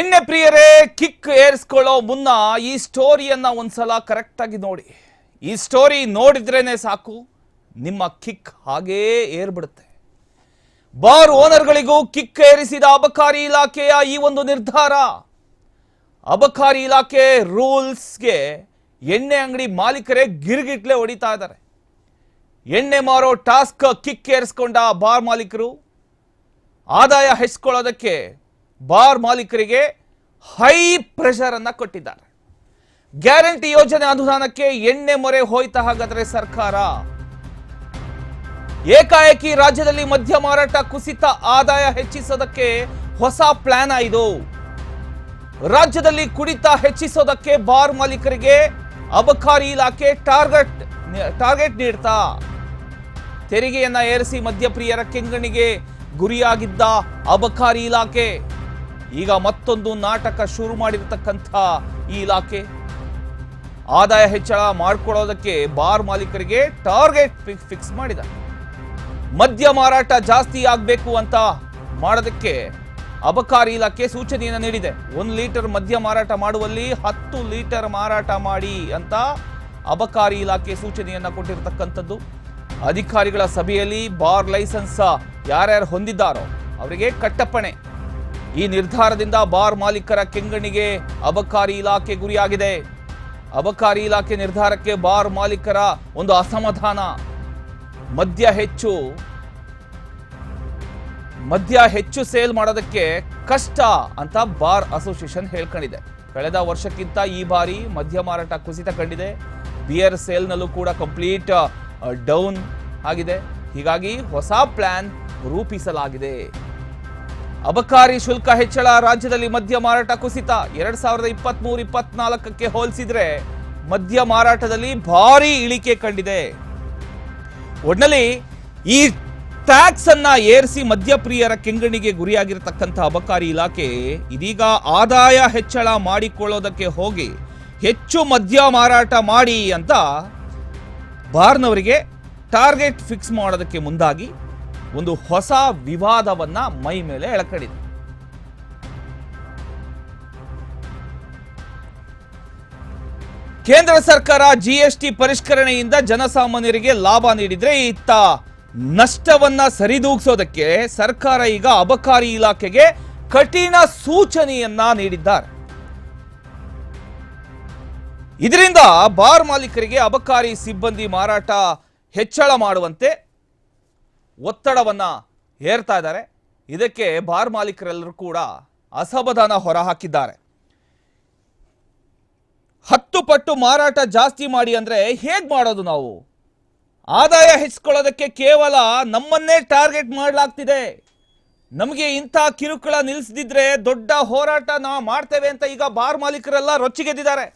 ಎಣ್ಣೆ ಪ್ರಿಯರೇ, ಕಿಕ್ ಏರಿಸ್ಕೊಳ್ಳೋ ಮುನ್ನ ಈ ಸ್ಟೋರಿಯನ್ನ ಒಂದ್ಸಲ ಕರೆಕ್ಟ್ ಆಗಿ ನೋಡಿ. ಈ ಸ್ಟೋರಿ ನೋಡಿದ್ರೇನೆ ಸಾಕು, ನಿಮ್ಮ ಕಿಕ್ ಹಾಗೇ ಏರ್ಬಿಡುತ್ತೆ. ಬಾರ್ ಓನರ್ಗಳಿಗೂ ಕಿಕ್ ಏರಿಸಿದ ಅಬಕಾರಿ ಇಲಾಖೆಯ ಈ ಒಂದು ನಿರ್ಧಾರ. ಅಬಕಾರಿ ಇಲಾಖೆ ರೂಲ್ಸ್ಗೆ ಎಣ್ಣೆ ಅಂಗಡಿ ಮಾಲೀಕರೇ ಗಿರ್ಗಿಟ್ಲೆ ಹೊಡಿತಾ ಇದ್ದಾರೆ. ಎಣ್ಣೆ ಮಾರೋ ಟಾಸ್ಕ್ ಕಿಕ್ ಏರಿಸ್ಕೊಂಡ ಬಾರ್ ಮಾಲೀಕರು, ಆದಾಯ ಹೆಚ್ಚಿಕೊಳ್ಳೋದಕ್ಕೆ ಬಾರ್ ಮಾಲೀಕರಿಗೆ ಹೈ ಪ್ರೆಷರ್ ಅನ್ನ ಕೊಟ್ಟಿದ್ದಾರೆ. ಗ್ಯಾರಂಟಿ ಯೋಜನೆ ಅನುದಾನಕ್ಕೆ ಎಣ್ಣೆ ಮೊರೆ ಹೋಯ್ತಾ ಹಾಗಾದ್ರೆ ಸರ್ಕಾರ. ಏಕಾಏಕಿ ರಾಜ್ಯದಲ್ಲಿ ಮದ್ಯ ಮಾರಾಟ ಕುಸಿತ ಆದಾಯ ಹೆಚ್ಚಿಸೋದಕ್ಕೆ ಹೊಸ ಪ್ಲಾನ್ ಆಯಿತು ರಾಜ್ಯದಲ್ಲಿ ಕುಡಿತ ಹೆಚ್ಚಿಸೋದಕ್ಕೆ ಬಾರ್ ಮಾಲೀಕರಿಗೆ ಅಬಕಾರಿ ಇಲಾಖೆ ಟಾರ್ಗೆಟ್ ಟಾರ್ಗೆಟ್ ನೀಡ್ತಾ. ತೆರಿಗೆಯನ್ನ ಏರಿಸಿ ಮದ್ಯಪ್ರಿಯರ ಕೆಂಗಣಿಗೆ ಗುರಿಯಾಗಿದ್ದ ಅಬಕಾರಿ ಇಲಾಖೆ. ಈಗ ಮತ್ತೊಂದು ನಾಟಕ ಶುರು ಮಾಡಿರತಕ್ಕಂಥ ಈ ಇಲಾಖೆ. ಆದಾಯ ಹೆಚ್ಚಳ ಮಾಡಿಕೊಳ್ಳೋದಕ್ಕೆ ಬಾರ್ ಮಾಲೀಕರಿಗೆ ಟಾರ್ಗೆಟ್ ಫಿಕ್ಸ್ ಮಾಡಿದ. ಮದ್ಯ ಮಾರಾಟ ಜಾಸ್ತಿ ಆಗಬೇಕು ಅಂತ ಮಾಡೋದಕ್ಕೆ ಅಬಕಾರಿ ಇಲಾಖೆ ಸೂಚನೆಯನ್ನು ನೀಡಿದೆ. ಒಂದು ಲೀಟರ್ ಮದ್ಯ ಮಾರಾಟ ಮಾಡುವಲ್ಲಿ ಹತ್ತು ಲೀಟರ್ ಮಾರಾಟ ಮಾಡಿ ಅಂತ ಅಬಕಾರಿ ಇಲಾಖೆ ಸೂಚನೆಯನ್ನು ಕೊಟ್ಟಿರತಕ್ಕಂಥದ್ದು. ಅಧಿಕಾರಿಗಳ ಸಭೆಯಲ್ಲಿ ಬಾರ್ ಲೈಸೆನ್ಸ್ ಯಾರ್ಯಾರು ಹೊಂದಿದ್ದಾರೋ ಅವರಿಗೆ ಕಟ್ಟಪ್ಪಣೆ. ಈ ನಿರ್ಧಾರದಿಂದ ಬಾರ್ ಮಾಲೀಕರ ಕೆಂಗಣಿಗೆ ಅಬಕಾರಿ ಇಲಾಖೆ ಗುರಿಯಾಗಿದೆ. ಅಬಕಾರಿ ಇಲಾಖೆ ನಿರ್ಧಾರಕ್ಕೆ ಬಾರ್ ಮಾಲೀಕರ ಒಂದು ಅಸಮಾಧಾನ. ಮದ್ಯ ಹೆಚ್ಚು. ಮದ್ಯ ಹೆಚ್ಚು ಸೇಲ್ ಮಾಡೋದಕ್ಕೆ ಕಷ್ಟ ಅಂತ ಬಾರ್ ಅಸೋಸಿಯೇಷನ್ ಹೇಳ್ಕೊಂಡಿದೆ. ಕಳೆದ ವರ್ಷಕ್ಕಿಂತ ಈ ಬಾರಿ ಮದ್ಯ ಮಾರಾಟ ಕುಸಿತ ಕಂಡಿದೆ. ಬಿಯರ್ ಸೇಲ್ನಲ್ಲೂ ಕೂಡ ಕಂಪ್ಲೀಟ್ ಡೌನ್ ಆಗಿದೆ. ಹೀಗಾಗಿ ಹೊಸ ಪ್ಲಾನ್ ರೂಪಿಸಲಾಗಿದೆ. ಅಬಕಾರಿ ಶುಲ್ಕ ಹೆಚ್ಚಳ, ರಾಜ್ಯದಲ್ಲಿ ಮದ್ಯ ಮಾರಾಟ ಕುಸಿತ. ಎರಡ್ ಸಾವಿರದ ಇಪ್ಪತ್ತ್ ಮೂರು ಇಪ್ಪತ್ನಾಲ್ಕಕ್ಕೆ ಹೋಲಿಸಿದ್ರೆ ಮದ್ಯ ಮಾರಾಟದಲ್ಲಿ ಭಾರಿ ಇಳಿಕೆ ಕಂಡಿದೆ. ಒಟ್ನಲ್ಲಿ ಈ ಟ್ಯಾಕ್ಸ್ ಅನ್ನ ಏರಿಸಿ ಮದ್ಯಪ್ರಿಯರ ಕೆಂಗಣಿಗೆ ಗುರಿಯಾಗಿರತಕ್ಕಂಥ ಅಬಕಾರಿ ಇಲಾಖೆ ಇದೀಗ ಆದಾಯ ಹೆಚ್ಚಳ ಮಾಡಿಕೊಳ್ಳೋದಕ್ಕೆ ಹೋಗಿ ಹೆಚ್ಚು ಮದ್ಯ ಮಾರಾಟ ಮಾಡಿ ಅಂತ ಬಾರ್ನವರಿಗೆ ಟಾರ್ಗೆಟ್ ಫಿಕ್ಸ್ ಮಾಡೋದಕ್ಕೆ ಮುಂದಾಗಿ ಒಂದು ಹೊಸ ವಿವಾದವನ್ನ ಮೈ ಮೇಲೆ ಎಳಕಡಿದೆ. ಕೇಂದ್ರ ಸರ್ಕಾರ ಜಿಎಸ್ಟಿ ಪರಿಷ್ಕರಣೆಯಿಂದ ಜನಸಾಮಾನ್ಯರಿಗೆ ಲಾಭ ನೀಡಿದ್ರೆ ಇತ್ತ ನಷ್ಟವನ್ನ ಸರಿದೂಗಿಸೋದಕ್ಕೆ ಸರ್ಕಾರ ಈಗ ಅಬಕಾರಿ ಇಲಾಖೆಗೆ ಕಠಿಣ ಸೂಚನೆಯನ್ನ ನೀಡಿದ್ದಾರೆ. ಇದರಿಂದ ಬಾರ್ ಮಾಲೀಕರಿಗೆ ಅಬಕಾರಿ ಸಿಬ್ಬಂದಿ ಮಾರಾಟ ಹೆಚ್ಚಳ ಮಾಡುವಂತೆ ಒತ್ತಡವನ್ನ ಹೇರ್ತಾ ಇದ್ದಾರೆ. ಇದಕ್ಕೆ ಬಾರ್ ಮಾಲೀಕರೆಲ್ಲರೂ ಕೂಡ ಅಸಮಾಧಾನ ಹೊರಹಾಕಿದ್ದಾರೆ. ಹತ್ತು ಪಟ್ಟು ಮಾರಾಟ ಜಾಸ್ತಿ ಮಾಡಿ ಅಂದರೆ ಹೇಗೆ ಮಾಡೋದು ನಾವು? ಆದಾಯ ಹೆಚ್ಚಿಕೊಳ್ಳೋದಕ್ಕೆ ಕೇವಲ ನಮ್ಮನ್ನೇ ಟಾರ್ಗೆಟ್ ಮಾಡಲಾಗ್ತಿದೆ. ನಮಗೆ ಇಂಥ ಕಿರುಕುಳ ನಿಲ್ಲಿಸದಿದ್ರೆ ದೊಡ್ಡ ಹೋರಾಟ ನಾವು ಮಾಡ್ತೇವೆ ಅಂತ ಈಗ ಬಾರ್ ಮಾಲೀಕರೆಲ್ಲ ರೊಚ್ಚಿಗೆದ್ದಿದ್ದಾರೆ.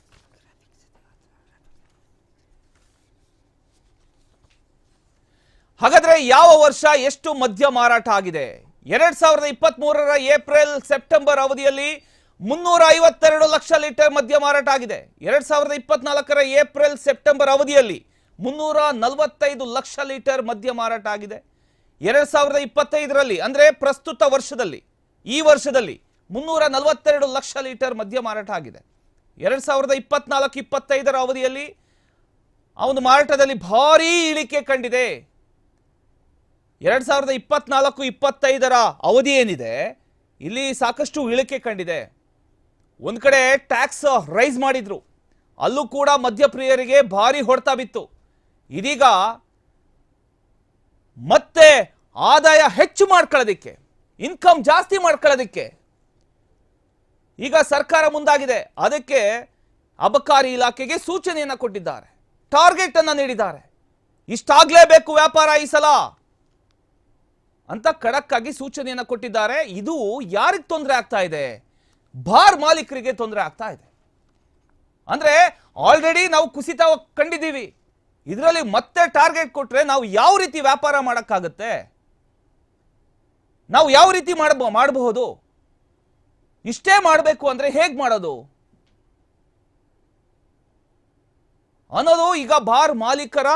ಹಾಗಾದ್ರೆ ಯಾವ ವರ್ಷ ಎಷ್ಟು ಮದ್ಯ ಮಾರಾಟ ಆಗಿದೆ? ಎರಡ್ ಸಾವಿರದ ಇಪ್ಪತ್ತ್ ಮೂರರ ಏಪ್ರಿಲ್, ಸೆಪ್ಟೆಂಬರ್ ಅವಧಿಯಲ್ಲಿ ಮುನ್ನೂರ ಐವತ್ತೆರಡು ಲಕ್ಷ ಲೀಟರ್ ಮದ್ಯ ಮಾರಾಟ ಆಗಿದೆ. ಎರಡ್ ಸಾವಿರದ ಇಪ್ಪತ್ನಾಲ್ಕರ ಏಪ್ರಿಲ್, ಸೆಪ್ಟೆಂಬರ್ ಅವಧಿಯಲ್ಲಿ ಮುನ್ನೂರ ನಲವತ್ತೈದು ಲಕ್ಷ ಲೀಟರ್ ಮದ್ಯ ಮಾರಾಟ ಆಗಿದೆ. ಎರಡ್ ಸಾವಿರದ ಇಪ್ಪತ್ತೈದರಲ್ಲಿ, ಅಂದ್ರೆ ಪ್ರಸ್ತುತ ವರ್ಷದಲ್ಲಿ, ಈ ವರ್ಷದಲ್ಲಿ ಮುನ್ನೂರ ನಲವತ್ತೆರಡು ಲಕ್ಷ ಲೀಟರ್ ಮದ್ಯ ಮಾರಾಟ ಆಗಿದೆ. ಎರಡ್ ಸಾವಿರದ ಇಪ್ಪತ್ನಾಲ್ಕು, ಇಪ್ಪತ್ತೈದರ ಅವಧಿಯಲ್ಲಿ ಒಂದು ಮಾರಾಟದಲ್ಲಿ ಭಾರೀ ಇಳಿಕೆ ಕಂಡಿದೆ. ಎರಡ್ ಸಾವಿರದ ಇಪ್ಪತ್ನಾಲ್ಕು, ಇಪ್ಪತ್ತೈದರ ಅವಧಿ ಏನಿದೆ, ಇಲ್ಲಿ ಸಾಕಷ್ಟು ಇಳಿಕೆ ಕಂಡಿದೆ. ಒಂದು ಕಡೆ ಟ್ಯಾಕ್ಸ್ ರೈಸ್ ಮಾಡಿದ್ರು. ಅಲ್ಲೂ ಕೂಡ ಮಧ್ಯಪ್ರಿಯರಿಗೆ ಭಾರಿ ಹೊಡೆತ ಬಿತ್ತು. ಇದೀಗ ಮತ್ತೆ ಆದಾಯ ಹೆಚ್ಚು ಮಾಡ್ಕೊಳ್ಳೋದಿಕ್ಕೆ, ಇನ್ಕಮ್ ಜಾಸ್ತಿ ಮಾಡ್ಕೊಳ್ಳೋದಿಕ್ಕೆ ಈಗ ಸರ್ಕಾರ ಮುಂದಾಗಿದೆ. ಅದಕ್ಕೆ ಅಬಕಾರಿ ಇಲಾಖೆಗೆ ಸೂಚನೆಯನ್ನ ಕೊಟ್ಟಿದ್ದಾರೆ. ಟಾರ್ಗೆಟ್ ಅನ್ನು ನೀಡಿದ್ದಾರೆ ಇಷ್ಟಾಗ್ಲೇಬೇಕು ವ್ಯಾಪಾರ ಈ ಸಲ. ಅಂತ ಖಡಕ್ ಆಗಿ ಸೂಚನೆಯನ್ನು ಕೊಟ್ಟಿದ್ದಾರೆ. ಇದು ಯಾರಿಗೆ ತೊಂದರೆ ಆಗ್ತಾ ಇದೆ? ಬಾರ್ ಮಾಲೀಕರಿಗೆ ತೊಂದರೆ ಆಗ್ತಾ ಇದೆ. ಅಂದ್ರೆ ಆಲ್ರೆಡಿ ನಾವು ಕುಸಿತ ಕಂಡಿದ್ದೀವಿ. ಇದರಲ್ಲಿ ಮತ್ತೆ ಟಾರ್ಗೆಟ್ ಕೊಟ್ರೆ ನಾವು ಯಾವ ರೀತಿ ವ್ಯಾಪಾರ ಮಾಡೋಕ್ಕಾಗತ್ತೆ? ನಾವು ಯಾವ ರೀತಿ ಮಾಡಬ, ಮಾಡಬಹುದು? ಇಷ್ಟೇ ಮಾಡಬೇಕು ಅಂದ್ರೆ ಹೇಗೆ ಮಾಡೋದು? ಅನ್ನೋದು ಈಗ ಬಾರ್ ಮಾಲೀಕರ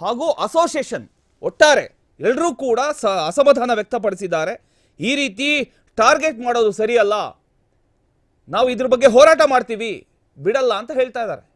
ಹಾಗೂ ಅಸೋಸಿಯೇಷನ್ ಒಟ್ಟಾರೆ. ಎಲ್ಲರೂ ಕೂಡ ಸ ಅಸಮಾಧಾನ ವ್ಯಕ್ತಪಡಿಸಿದ್ದಾರೆ. ಈ ರೀತಿ ಟಾರ್ಗೆಟ್ ಮಾಡೋದು ಸರಿಯಲ್ಲ. ನಾವು ಇದ್ರ ಬಗ್ಗೆ ಹೋರಾಟ ಮಾಡ್ತೀವಿ. ಬಿಡಲ್ಲ ಅಂತ ಹೇಳ್ತಾ ಇದ್ದಾರೆ.